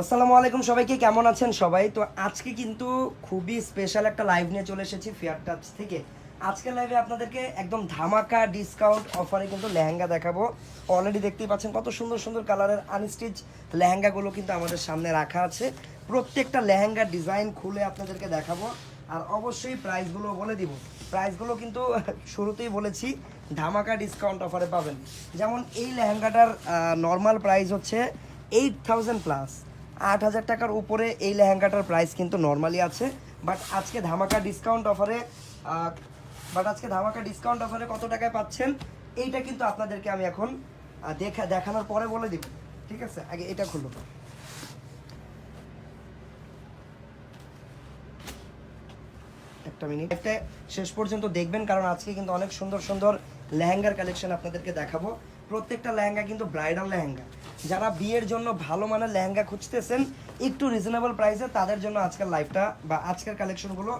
আসসালামু আলাইকুম, সবাইকে কেমন আছেন সবাই? তো আজকে কিন্তু খুবই স্পেশাল একটা লাইভ নিয়ে চলে এসেছি ফেয়ার টাচ থেকে। আজকের লাইভে আপনাদেরকে একদম ধামাকা ডিসকাউন্ট অফারে কিন্তু লেহেঙ্গা দেখাবো। অলরেডি দেখতেই পাচ্ছেন কত সুন্দর সুন্দর কালারের আনস্টিচ লেহেঙ্গাগুলো কিন্তু আমাদের সামনে রাখা আছে। প্রত্যেকটা লেহেঙ্গার ডিজাইন খুলে আপনাদেরকে দেখাবো। আর অবশ্যই প্রাইসগুলো বলে দিব। প্রাইসগুলো কিন্তু শুরুতেই বলেছি, ধামাকা ডিসকাউন্ট অফারে পাবেন। যেমন এই লেহেঙ্গাটার নর্মাল প্রাইস হচ্ছে এইট থাউজেন্ড প্লাস আট হাজার টাকার উপরে এই লেহেঙ্গাটার প্রাইস কিন্তু নর্মালি আছে। বাট আজকে ধামাকা ডিসকাউন্ট অফারে বাট আজকে ধামাকা ডিসকাউন্ট অফারে কত টাকায় পাচ্ছেন, এইটা কিন্তু আপনাদেরকে আমি এখন দেখা, দেখানোর পরে বলে দিব। ঠিক আছে? আগে এটা খুলবো একটা মিনিট একটা শেষ পর্যন্ত দেখবেন, কারণ আজকে কিন্তু অনেক সুন্দর সুন্দর লেহেঙ্গার কালেকশন আপনাদেরকে দেখাবো। প্রত্যেকটা লেহেঙ্গা কিন্তু ব্রাইডাল লেহেঙ্গা। যারা বিয়ের জন্য ভালো মানের লেহেঙ্গা খুঁজতেছেন, একটু রিজনেবল প্রাইসে তাদের জন্য আজকের লাইফটা বা আজকের কালেকশনগুলো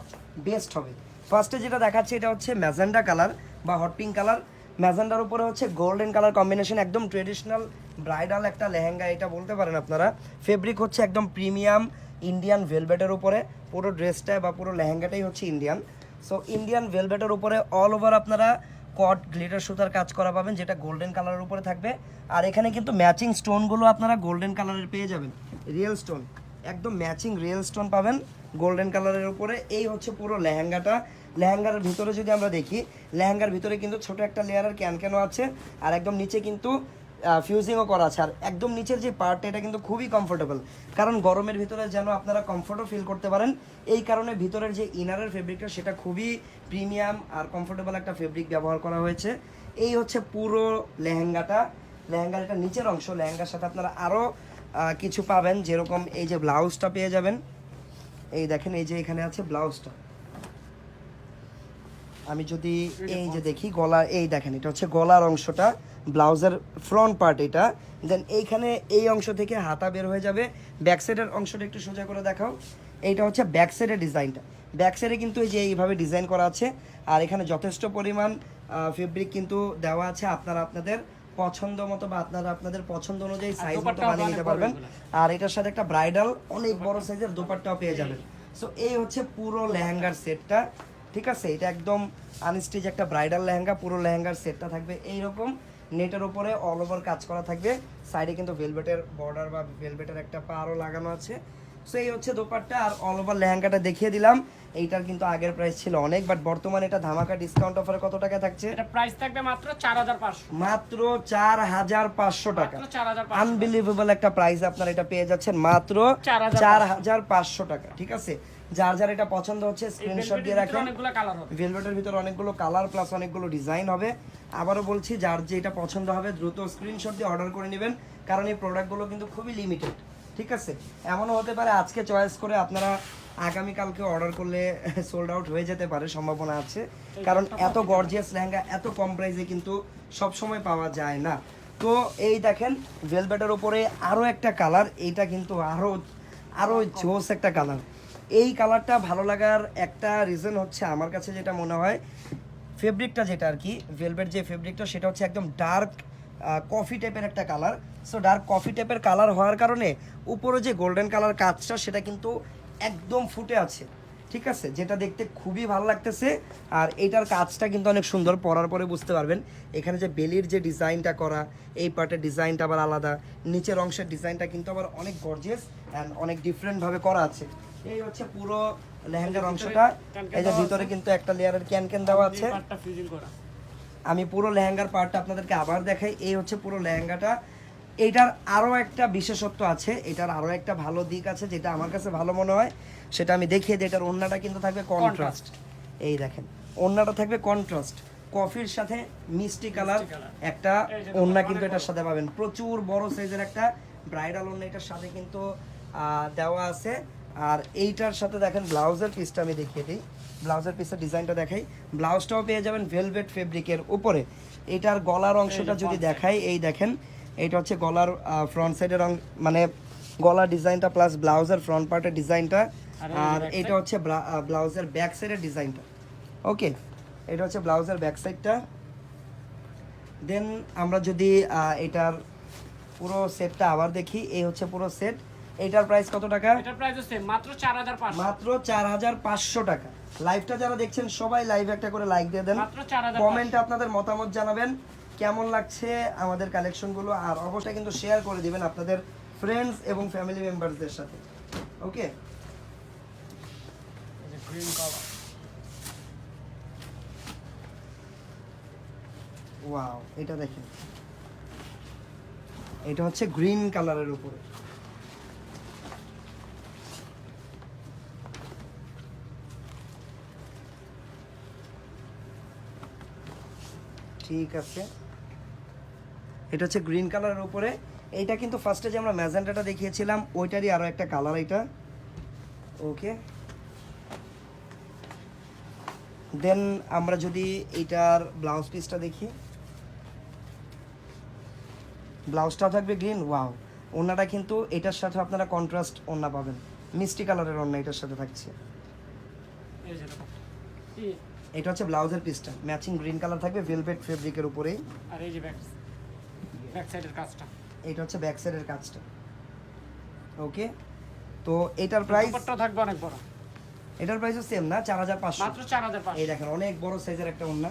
বেস্ট হবে। ফার্স্টে যেটা দেখাচ্ছে, এটা হচ্ছে ম্যাজেন্ডা কালার বা হট পিঙ্ক কালার ম্যাজেন্ডার উপরে হচ্ছে গোল্ডেন কালার কম্বিনেশন একদম ট্রেডিশনাল ব্রাইডাল একটা লেহেঙ্গা, এটা বলতে পারেন আপনারা। ফেব্রিক হচ্ছে একদম প্রিমিয়াম ইন্ডিয়ান ভেলভেটের উপরে। পুরো ড্রেসটা বা পুরো লেহেঙ্গাটাই হচ্ছে ইন্ডিয়ান সো ইন্ডিয়ান ভেলভেটের উপরে অল ওভার আপনারা কট গ্লিটার সুতার কাজ করা পাবেন, যেটা গোল্ডেন কালারের উপরে থাকবে। আর এখানে কিন্তু ম্যাচিং স্টোনগুলো আপনারা গোল্ডেন কালারের পেয়ে যাবেন। রিয়েল স্টোন একদম ম্যাচিং রিয়েল স্টোন পাবেন গোল্ডেন কালারের উপরে। এই হচ্ছে পুরো লেহেঙ্গাটা। লেহেঙ্গার ভিতরে যদি আমরা দেখি, লেহেঙ্গার ভিতরে কিন্তু ছোট একটা লেয়ারের ক্যান কেন আছে। আর একদম নিচে কিন্তু ফিউজিংও করা আছে। আর একদম নিচের যে পার্টটা এটা কিন্তু খুবই কমফোর্টেবল কারণ গরমের ভিতরে যেন আপনারা কমফোর্টও ফিল করতে পারেন, এই কারণে ভিতরের যে ইনারের ফেব্রিকটা সেটা খুবই প্রিমিয়াম আর কমফোর্টেবল একটা ফেব্রিক ব্যবহার করা হয়েছে। এই হচ্ছে পুরো লেহেঙ্গাটা। লেহেঙ্গার এটা নিচের অংশ। লেহেঙ্গার সাথে আপনারা আরও কিছু পাবেন। যেরকম এই যে ব্লাউজটা পেয়ে যাবেন। এই দেখেন, এই যে এখানে আছে ব্লাউজটা আমি যদি এই যে দেখি গলা এই দেখেন এটা হচ্ছে গলার অংশটা ব্লাউজের ফ্রন্ট পার্ট এটা। দেন এইখানে এই অংশ থেকে হাতা বের হয়ে যাবে। ব্যাক সাইডের অংশটা একটু সোজা করে দেখাও। এইটা হচ্ছে ব্যাক সাইডের ডিজাইনটা ব্যাক সাইডে কিন্তু এই যে এইভাবে ডিজাইন করা আছে। আর এখানে যথেষ্ট পরিমাণ ফেব্রিক কিন্তু দেওয়া আছে আপনারা আপনাদের পছন্দ মতো বা আপনারা আপনাদের পছন্দ অনুযায়ী সাইজ মতো বানিয়ে নিতে পারবেন। আর এটার সাথে একটা ব্রাইডাল অনেক বড় সাইজের দোপাট্টাও পেয়ে যাবেন। সো এই হচ্ছে পুরো লেহেঙ্গার সেটটা ঠিক আছে? এটা একদম আনস্টিচ একটা ব্রাইডাল লেহেঙ্গা, পুরো লেহেঙ্গার সেটটা থাকবে এইরকম। নেটের ওপরে অল ওভার কাজ করা থাকবে। সাইডে কিন্তু ভেলভেটের বর্ডার বা ভেলভেটের একটা পারও লাগানো আছে। সো এই হচ্ছে দোপাট্টা আর অল ওভার লেহেঙ্গাটা দেখিয়ে দিলাম। এইটার কিন্তু আগের প্রাইস ছিল অনেক বাট বর্তমানে এটা ধামাকা ডিসকাউন্ট অফারে কত টাকা থাকছে? এটা প্রাইস থাকবে মাত্র চার হাজার পাঁচশো। মাত্র চার হাজার পাঁচশো টাকা। আনবিলিভেবল একটা প্রাইস আপনারা এটা পেয়ে যাচ্ছেন মাত্র 4,500 চার হাজার পাঁচশো টাকা ঠিক আছে? যার যার এটা পছন্দ হচ্ছে স্ক্রিনশট দিয়ে রাখেন। অনেকগুলো কালার হবে। ভেলভেটের ভিতরে অনেকগুলো কালার প্লাস অনেকগুলো ডিজাইন হবে। আবারও বলছি যার যেটা পছন্দ হবে দ্রুত স্ক্রিনশট দিয়ে অর্ডার করে নেবেন কারণ এই প্রোডাক্টগুলো কিন্তু খুবই লিমিটেড ঠিক আছে? এমনও হতে পারে আজকে চয়েস করে আপনারা আগামীকালকে অর্ডার করলে সোল্ড আউট হয়ে যেতে পারে, সম্ভাবনা আছে। কারণ এত গর্জিয়াস লেহেঙ্গা, এত কম প্রাইসে কিন্তু সব সময় পাওয়া যায় না। তো এই দেখেন ভেলভেটের উপরে আরও একটা কালার এইটা কিন্তু আরও আরও জোস একটা কালার এই কালারটা ভালো লাগার একটা রিজন হচ্ছে আমার কাছে যেটা মনে হয় ফেব্রিকটা যেটা আর কি ভেলভেট যে ফেব্রিকটা সেটা হচ্ছে একদম ডার্ক কফি টাইপের একটা কালার সো ডার্ক কফি টাইপের কালার হওয়ার কারণে উপরে যে গোল্ডেন কালার কাজটা সেটা কিন্তু একদম ফুটে আছে। ঠিক আছে? যেটা দেখতে খুবই ভালো লাগতেছে। আর এটার কাজটা কিন্তু অনেক সুন্দর পরার পরে বুঝতে পারবেন। এখানে যে বেলির যে ডিজাইনটা করা এই পার্টের ডিজাইনটা আবার আলাদা। নিচের অংশের ডিজাইনটা কিন্তু আবার অনেক গর্জিয়াস অ্যান্ড অনেক ডিফারেন্টভাবে করা আছে। এই হচ্ছে পুরো লেহেঙ্গার অংশটা। এই যে ভিতরে কিন্তু একটা লেয়ারের ক্যান ক্যান দেওয়া আছে। আমি পুরো লেহেঙ্গার পার্টটা আপনাদেরকে আবার দেখাই। এই হচ্ছে পুরো লেহেঙ্গাটা। এটার আরও একটা বিশেষত্ব আছে এটার আরও একটা ভালো দিক আছে যেটা আমার কাছে ভালো মনে হয়। সেটা আমি দেখিয়ে দিই এটার ওড়নাটা কিন্তু থাকবে কন্ট্রাস্ট এই দেখেন ওড়নাটা থাকবে কন্ট্রাস্ট কফির সাথে মিষ্টি কালার একটা এই যে ওড়না কিন্তু এটার সাথে পাবেন। প্রচুর বড় সাইজের একটা ব্রাইডাল ওড়না এটার সাথে কিন্তু দেওয়া আছে। আর এইটার সাথে দেখেন ব্লাউজের পিসটা আমি দেখিয়ে দিই। ব্লাউজের পিসের ডিজাইনটা দেখাই। ব্লাউজটাও পেয়ে যাবেন ভেলভেট ফেব্রিকের উপরে। এটার গলার অংশটা যদি দেখাই এই দেখেন এইটা হচ্ছে গলার ফ্রন্ট সাইডের রং মানে গলার ডিজাইনটা প্লাস ব্লাউজের ফ্রন্ট পার্টের ডিজাইনটা আর এটা হচ্ছে ব্লাউজের ব্যাক সাইডের ডিজাইনটা ওকে এটা হচ্ছে ব্লাউজের ব্যাক সাইডটা দেন আমরা যদি এটার পুরো সেটটা আবার দেখি এই হচ্ছে পুরো সেট এটার প্রাইস কত টাকা? এটার প্রাইস সেম মাত্র চার হাজার পাঁচশো। মাত্র চার হাজার পাঁচশো টাকা। লাইভটা যারা দেখছেন সবাই লাইভ একটা করে লাইক দিয়ে দেন। মাত্র চার হাজার কমেন্টে আপনাদের মতামত জানাবেন কেমন লাগছে আমাদের কালেকশনগুলো আর অবশ্যই কিন্তু শেয়ার করে দিবেন আপনাদের ফ্রেন্ডস এবং ফ্যামিলি মেম্বারসদের সাথে। ওকে গ্রিন কালার ওয়াও এটা দেখেন। এটা হচ্ছে গ্রিন কালারের উপরে। ঠিক আছে। এটা হচ্ছে গ্রিন কালারের উপরে। এইটা কিন্তু ফার্স্টে যে আমরা ম্যাজেন্টাটা দেখিয়েছিলাম, ওইটারই আরও একটা কালার এটা। ওকে দেন আমরা যদি এইটার ব্লাউজ পিসটা দেখি। ব্লাউজটা থাকবে গ্রিন ওয়াও ওনাটা কিন্তু এটার সাথে আপনারা কন্ট্রাস্ট ওন্না পাবেন। মিষ্টি কালারের ওন্না এটার সাথে থাকছে। এটা হচ্ছে ব্লাউজের পিসটা। ম্যাচিং গ্রিন কালার থাকবে ভেলভেট ফেব্রিকের উপরেই। আর এই যে ব্যাক ব্যাক সাইডের কাজটা। এটা হচ্ছে ব্যাক সাইডের কাজটা। ওকে? তো এটার প্রাইস থাকবে অনেক বড়। এটার প্রাইসও সেম না? চার হাজার পাঁচশো। মাত্র চার হাজার পাঁচশো। এই দেখেন অনেক বড় সাইজের একটা ওন্না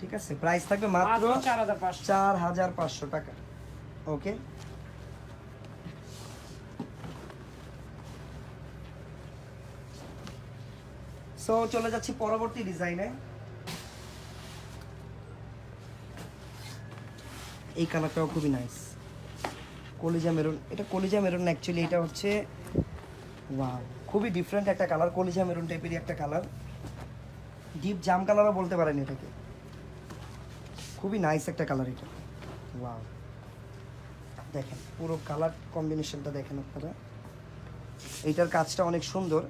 ঠিক আছে? প্রাইস থাকবে মাত্র চার হাজার পাঁচশো টাকা। ওকে? সো চলে যাচ্ছি পরবর্তী ডিজাইনে এই কালারটাও খুবই নাইস কলিজা মেরুন। এটা কলিজা মেরুন অ্যাকচুয়ালি এটা হচ্ছে ওয়াও খুবই ডিফারেন্ট একটা কালার কলিজা মেরুন টাইপেরই একটা কালার ডিপ জাম কালারও বলতে পারেন এটাকে। খুবই নাইস একটা কালার এটা। ওয়াও দেখেন, পুরো কালার কম্বিনেশনটা দেখেন আপনারা। এইটার কাজটা অনেক সুন্দর।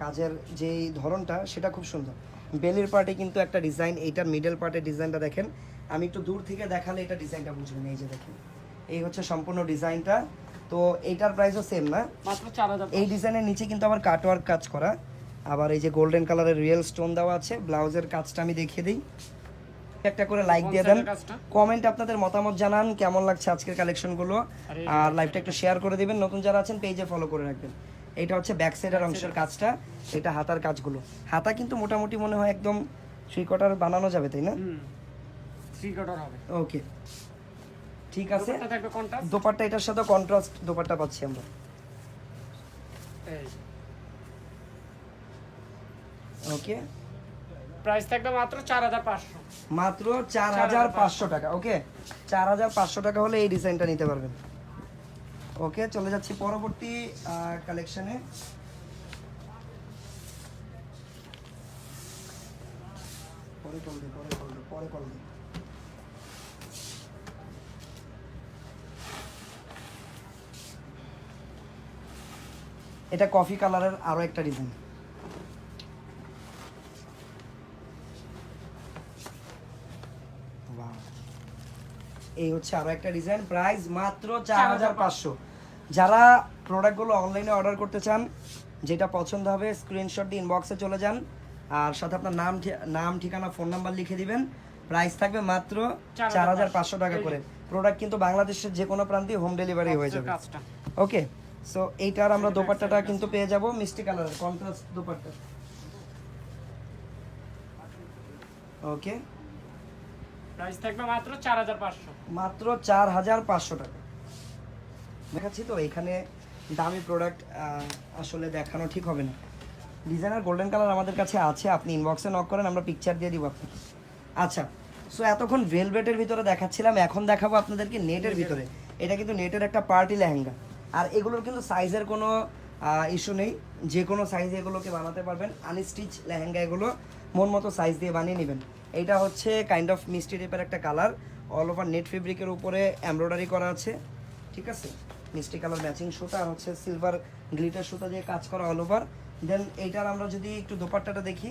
কাজের যে ধরনটা সেটা খুব সুন্দর। বেলির পার্টে কিন্তু একটা ডিজাইন এইটার মিডল পার্টের ডিজাইনটা দেখেন। আমি একটু দূর থেকে দেখালে এটা ডিজাইনটা বুঝবেন এই যে দেখেন। এই হচ্ছে সম্পূর্ণ ডিজাইনটা। তো এইটার প্রাইসও সেম না। মাত্র চার এই ডিজাইনের নিচে কিন্তু আবার কাটওয়ার্ক কাজ করা। আবার এই যে গোল্ডেন কালারের রিয়েল স্টোন দেওয়া আছে ব্লাউজের কাজটা আমি দেখিয়ে দিই। একটা করে লাইক দিয়ে দেন। কমেন্ট আপনাদের মতামত জানান কেমন লাগছে আজকের কালেকশনগুলো আর লাইভটা একটু শেয়ার করে দিবেন। নতুন যারা আছেন পেজে ফলো করে রাখবেন। এটা হচ্ছে ব্যাক সাইডের অংশের কাজটা এটা হাতার কাজগুলো। হাতা কিন্তু মোটামুটি মনে হয় একদম থ্রি কোয়ার্টার বানানো যাবে তাই না? থ্রি কোয়ার্টার হবে। ওকে ঠিক আছে। দুপাট্টা থাকবে কন্ট্রাস্ট দোপাট্টা এটার সাথে কন্ট্রাস্ট দোপাট্টা পাচ্ছি আমরা। ওকে প্রাইস থাকবে মাত্র চার হাজার পাঁচশো। মাত্র চার হাজার পাঁচশো। টাকা ওকে চার হাজার পাঁচশো টাকা হলে এই ডিজাইনটা নিতে পারবেন। ওকে, চলে যাচ্ছি পরবর্তী কালেকশনে পরে কল পরে কল পরে কল দে এটা কফি কালারের আরও একটা ডিজাইন. এই হচ্ছে আরও একটা ডিজাইন প্রাইস মাত্র চার হাজার পাঁচশো। যারা প্রোডাক্টগুলো অনলাইনে অর্ডার করতে চান যেটা পছন্দ হবে স্ক্রিনশট দিয়ে ইনবক্সে চলে যান। আর সাথে আপনার নাম নাম ঠিকানা ফোন নাম্বার লিখে দিবেন। প্রাইস থাকবে মাত্র চার হাজার পাঁচশো। টাকা করে। প্রোডাক্ট কিন্তু বাংলাদেশের যে কোনো প্রান্তে হোম ডেলিভারি হয়ে যাবে। ওকে সো এইটার আমরা দোপাট্টাটা কিন্তু পেয়ে যাব মিষ্টি কালারের কন্ট্রাস্ট দোপাট্টা। ওকে প্রাইস থাকবে মাত্র চার হাজার পাঁচশো। মাত্র চার হাজার পাঁচশো টাকা। দেখাচ্ছি তো, এখানে দামি প্রোডাক্ট আসলে দেখানো ঠিক হবে না। ডিজাইনার গোল্ডেন কালার আমাদের কাছে আছে, আপনি ইনবক্সে নক করেন, আমরা পিকচার দিয়ে দিব আপনাকে। আচ্ছা সো এতক্ষণ ভেলভেটের ভিতরে দেখাচ্ছিলাম, এখন দেখাবো আপনাদেরকে নেটের ভিতরে। এটা কিন্তু নেটের একটা পার্টি লেহেঙ্গা। আর এগুলোর কিন্তু সাইজের কোনো ইস্যু নেই। যে কোনো সাইজে এগুলোকে বানাতে পারবেন। আনস্টিচ লেহেঙ্গা এগুলো, মন মতো সাইজ দিয়ে বানিয়ে নেবেন। এটা হচ্ছে কাইন্ড অফ মিষ্টি টাইপের একটা কালার অল ওভার নেট ফেব্রিকের উপরে এমব্রয়ডারি করা আছে। ঠিক আছে? মিষ্টি কালার ম্যাচিং সুতা আর হচ্ছে সিলভার গ্লিটার সুতা দিয়ে কাজ করা অল ওভার দেন এইটার আমরা যদি একটু দোপাট্টাটা দেখি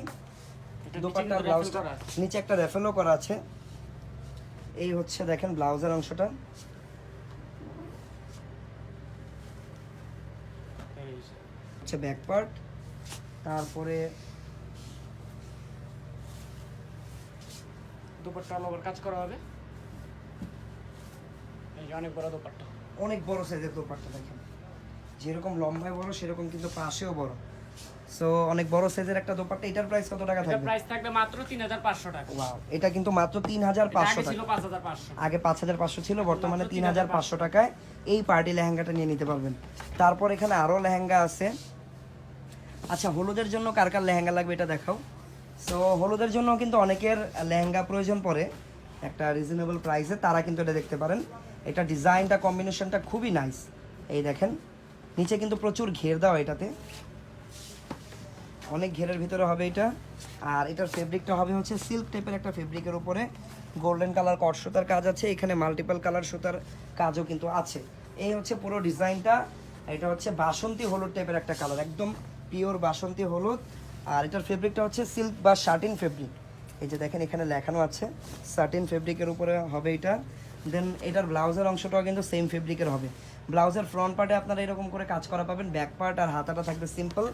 নিচে ব্লাউজটা নিচে একটা রেফেলও করা আছে। এই হচ্ছে দেখেন ব্লাউজের অংশটা। হচ্ছে ব্যাক পার্ট তারপরে দুপাট্টা অল ওভার কাজ করা হবে। এই অনেক বড় দুপাট্টা। অনেক বড় সাইজের দোপাট্টা দেখেন। যেরকম লম্বায় বড় সেরকম কিন্তু পাশেও বড়। সো অনেক বড় সাইজের একটা দোপাট্টা এটার প্রাইস কত টাকা থাকবে? প্রাইস থাকবে মাত্র তিন হাজার পাঁচশো টাকা। ওয়াও এটা কিন্তু মাত্র তিন হাজার এটা পাঁচশো আগে টাকা। ছিল পাঁচ হাজার পাঁচশো। আগে পাঁচ হাজার পাঁচশো ছিল বর্তমানে মাত্র তিন হাজার পাঁচশো টাকায় এই পার্টি লেহেঙ্গাটা নিয়ে নিতে পারবেন। তারপর এখানে আরও লেহেঙ্গা আছে। আচ্ছা হলুদের জন্য কার কার লেহেঙ্গা লাগবে এটা দেখাও। সো হলুদের জন্য কিন্তু অনেকের লেহেঙ্গা প্রয়োজন পড়ে। একটা রিজনেবল প্রাইসে তারা কিন্তু এটা দেখতে পারেন। এটা ডিজাইনটা কম্বিনেশনটা খুবই নাইস এই দেখেন, নিচে কিন্তু প্রচুর ঘের দেওয়া এটাতে। অনেক ঘেরের ভিতরে হবে এটা। আর এটার ফেব্রিকটা হবে হচ্ছে সিল্ক টাইপের একটা ফেব্রিকের উপরে। গোল্ডেন কালার কট সুতার কাজ আছে, এখানে মাল্টিপল কালার সুতার কাজও কিন্তু আছে। এই হচ্ছে পুরো ডিজাইনটা। এটা হচ্ছে বাসন্তী হলুদ টাইপের একটা কালার একদম পিওর বাসন্তী হলুদ। আর এটার ফেব্রিকটা হচ্ছে সিল্ক বা শার্টিন ফেব্রিক এই যে দেখেন, এখানে লেখানো আছে শার্টিন ফেব্রিকের উপরে হবে এটা। দেন এটার ব্লাউজের অংশটাও কিন্তু সেম ফেব্রিকের হবে। ব্লাউজের ফ্রন্ট পার্টে আপনারা এরকম করে কাজ করা পাবেন ব্যাক পার্ট আর হাতাটা থাকবে সিম্পল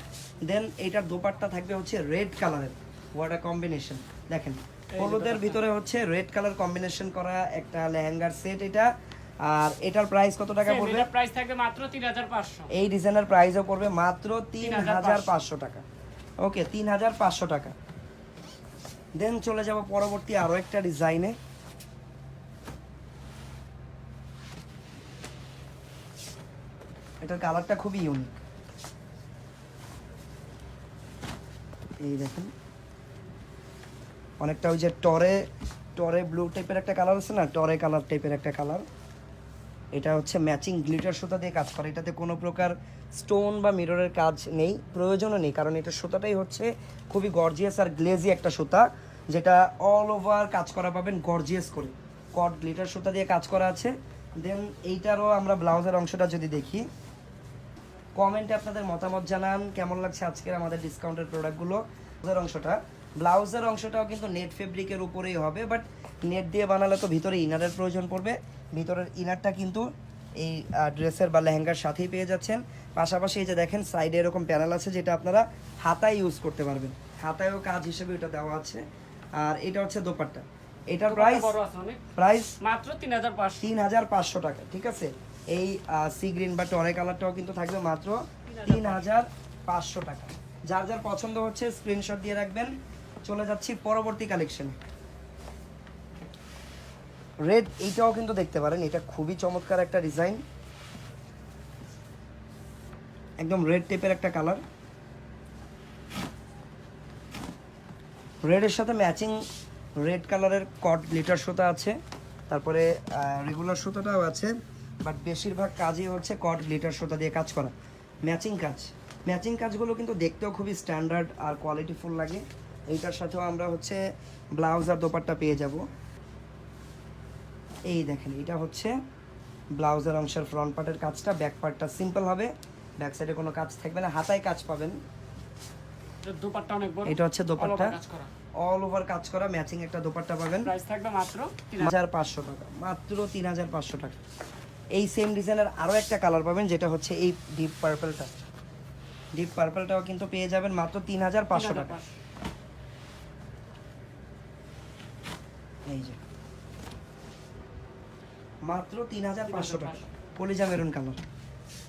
দেন এইটার দোপাট্টা থাকবে হচ্ছে রেড কালারের ওয়াটা কম্বিনেশন দেখেন হলুদের ভিতরে হচ্ছে রেড কালার কম্বিনেশন করা একটা লেহেঙ্গার সেট এটা। আর এটার প্রাইস কত টাকা পড়বে? এটার প্রাইস থাকবে মাত্র তিন হাজার পাঁচশো। এই ডিজাইনের প্রাইসও পড়বে মাত্র তিন হাজার 3,500 পাঁচশো। টাকা। ওকে তিন হাজার পাঁচশো টাকা। দেন চলে যাব পরবর্তী আরও একটা ডিজাইনে এটার কালারটা খুবই ইউনিক এই দেখেন। অনেকটা ওই যে টরে টরে ব্লু টাইপের একটা কালার আছে না? টরে কালার টাইপের একটা কালার এটা হচ্ছে ম্যাচিং গ্লিটার সুতা দিয়ে কাজ করে। এটাতে কোনো প্রকার স্টোন বা মিররের কাজ নেই, প্রয়োজনও নেই। কারণ এটা সুতাটাই হচ্ছে খুবই গর্জিয়াস আর গ্লেজি একটা সুতা, যেটা অল ওভার কাজ করা পাবেন গর্জিয়াস করে। কট গ্লিটার সুতা দিয়ে কাজ করা আছে। দেন এইটারও আমরা ব্লাউজের অংশটা যদি দেখি কমেন্টে আপনাদের মতামত জানান কেমন লাগছে আজকের আমাদের ডিসকাউন্টের প্রোডাক্টগুলো ব্লাউজের অংশটা। ব্লাউজের অংশটাও কিন্তু নেট ফেব্রিকের উপরেই হবে বাট নেট দিয়ে বানালে তো ভিতরে ইনারের প্রয়োজন পড়বে। ভিতরের ইনারটা কিন্তু এই ড্রেসের বা লেহেঙ্গার সাথেই পেয়ে যাচ্ছেন। পাশাপাশি এই যে দেখেন সাইডে এরকম প্যানেল আছে যেটা আপনারা হাতায় ইউজ করতে পারবেন। হাতায়ও কাজ হিসেবে এটা দেওয়া আছে। আর এটা হচ্ছে দোপাট্টা। এটার প্রাইস প্রাইস মাত্র তিন হাজার পাঁচশো। তিন হাজার পাঁচশো টাকা ঠিক আছে? এই সি গ্রিন বা টরে কালারটাও কিন্তু থাকবে মাত্র তিন হাজার পাঁচশো টাকা। যার যার পছন্দ হচ্ছে স্ক্রিনশট দিয়ে রাখবেন। চলে যাচ্ছি পরবর্তী কালেকশনে রেড এইটাও কিন্তু দেখতে পারেন এটা খুবই চমৎকার একটা ডিজাইন একদম রেড টেপের একটা কালার রেডের সাথে ম্যাচিং রেড কালারের কট গ্লিটার সুতা আছে। তারপরে রেগুলার সুতাটাও আছে। বাট বেশিরভাগ কাজই হচ্ছে কট গ্লিটার সুতা দিয়ে কাজ করা। ম্যাচিং কাজ। ম্যাচিং কাজগুলো কিন্তু দেখতেও খুবই স্ট্যান্ডার্ড আর কোয়ালিটিফুল লাগে। এইটার সাথেও আমরা হচ্ছে ব্লাউজ আর দোপাট্টা পেয়ে যাব। এই দেখেন এটা হচ্ছে ব্লাউজের অংশের ফ্রন্ট পার্টের কাজটা ব্যাক পার্টটা সিম্পল হবে। ব্যাক সাইডে কোনো কাজ থাকবে না হাতায় কাজ পাবেন। এটার অনেক বড়। এটা হচ্ছে দোপাট্টা। অল ওভার কাজ করা। ম্যাচিং একটা দোপাট্টা পাবেন। প্রাইস থাকবে মাত্র টাকা মাত্র তিন হাজার পাঁচশো টাকা। এই সেম ডিজাইনের আরও একটা কালার পাবেন, যেটা হচ্ছে এই ডিপ পার্পলটা ডিপ পার্পলটাও কিন্তু পেয়ে যাবেন মাত্র তিন হাজার পাঁচশো টাকা। এই যে। মাত্র তিন হাজার পাঁচশো টাকা। কলিজা মেরুন কালার।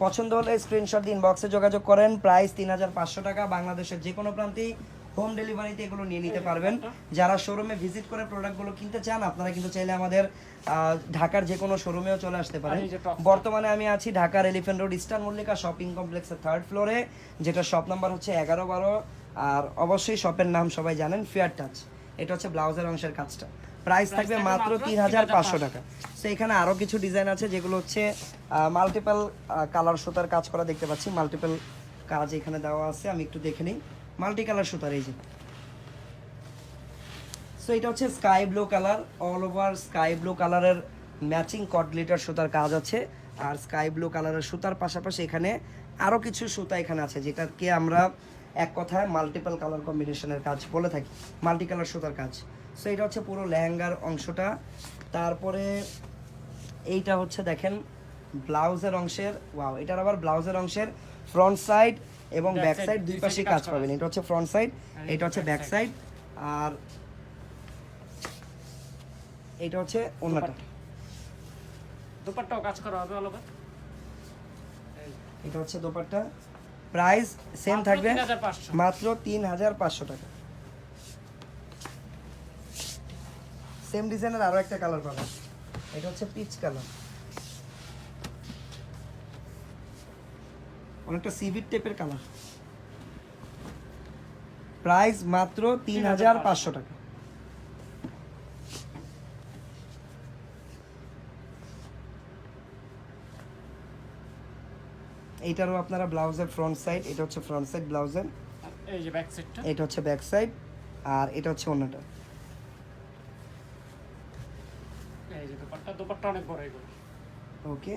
পছন্দ হলে স্ক্রিনশট দিন বক্সে যোগাযোগ করেন। প্রাইস তিন হাজার পাঁচশো টাকা। বাংলাদেশের যে কোনো প্রান্তেই হোম ডেলিভারিতে এগুলো নিয়ে নিতে পারবেন। যারা শোরুমে ভিজিট করে প্রোডাক্টগুলো কিনতে চান আপনারা কিন্তু চাইলে আমাদের ঢাকার যে কোনো শোরুমেও চলে আসতে পারেন। top বর্তমানে আমি আছি ঢাকার elephant road eastern Mallika shopping কমপ্লেক্সের থার্ড ফ্লোরে যেটা শপ নাম্বার হচ্ছে এগারো বারো। আর অবশ্যই শপের নাম সবাই জানেন ফেয়ার টাচ এটা হচ্ছে ব্লাউজের অংশের কাজটা। প্রাইস থাকবে মাত্র তিন হাজার পাঁচশো টাকা। তো এখানে আরও কিছু ডিজাইন আছে যেগুলো হচ্ছে মাল্টিপল কালার সুতার কাজ করা দেখতে পাচ্ছি। মাল্টিপল কাজ এখানে দেওয়া আছে আমি একটু দেখে নিই। মাল্টি কালার সুতার, এই যে। সো এটা হচ্ছে sky blue colour all over sky blue কালারের ম্যাচিং কট গ্লিটার সুতার কাজ আছে। আর স্কাই ব্লু কালারের সুতার পাশাপাশি এখানে আরও কিছু সুতা এখানে আছে, যেটাকে আমরা এক কথায় মাল্টিপল কালার কম্বিনেশনের কাজ বলে থাকি মাল্টি কালার সুতার কাজ। সো এটা হচ্ছে পুরো লেহেঙ্গার অংশটা। তারপরে এইটা হচ্ছে দেখেন ব্লাউজের অংশের ওয়াও এটার আবার ব্লাউজের অংশের ফ্রন্ট সাইড এবং ব্যাক সাইড দুই দুই পাশে কাজ পাবেন। এটা হচ্ছে ফ্রন্ট সাইড এটা হচ্ছে ব্যাক সাইড আর এটা হচ্ছে অন্যটা দুপাট্টাও কাজ করা হবে অল ওভার এটা হচ্ছে দোপাট্টা। প্রাইস সেম থাকবে 3500 মাত্র তিন হাজার পাঁচশো টাকা। সেম ডিজাইনের আরও একটা কালার পাবেন। এটা হচ্ছে পিচ কালার অনেকটা সিভিট টাইপের কালার প্রাইস মাত্র তিন হাজার পাঁচশো টাকা। এইটারও আপনারা ব্লাউজের ফ্রন্ট সাইড এটা হচ্ছে ফ্রন্ট সাইড ব্লাউজের। এই যে ব্যাক সাইডটা এটা হচ্ছে ব্যাক সাইড আর এটা হচ্ছে অন্যটা। এই যে দোপাট্টা দোপাট্টা অনেক বড় এগুলো। ওকে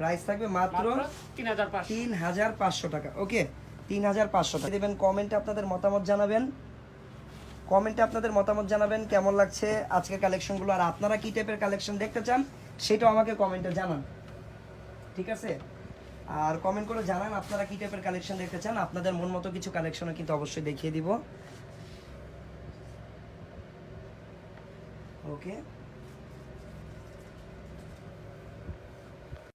প্রাইস থাকবে মাত্র মাত্র 3500 তিন হাজার পাঁচশো টাকা। ওকে তিন হাজার পাঁচশো টাকা। দেবেন কমেন্টে আপনাদের মতামত জানাবেন। কমেন্টে আপনাদের মতামত জানাবেন কেমন লাগছে? আজকের কালেকশনগুলো আর আপনারা কি টাইপের কালেকশন দেখতে চান সেটাও আমাকে কমেন্টে জানান। ঠিক আছে? আর কমেন্ট করে জানান আপনারা কি টাইপের কালেকশন দেখতে চান। আপনাদের মন মতো কিছু কালেকশনও কিন্তু অবশ্যই দেখিয়ে দিব। ওকে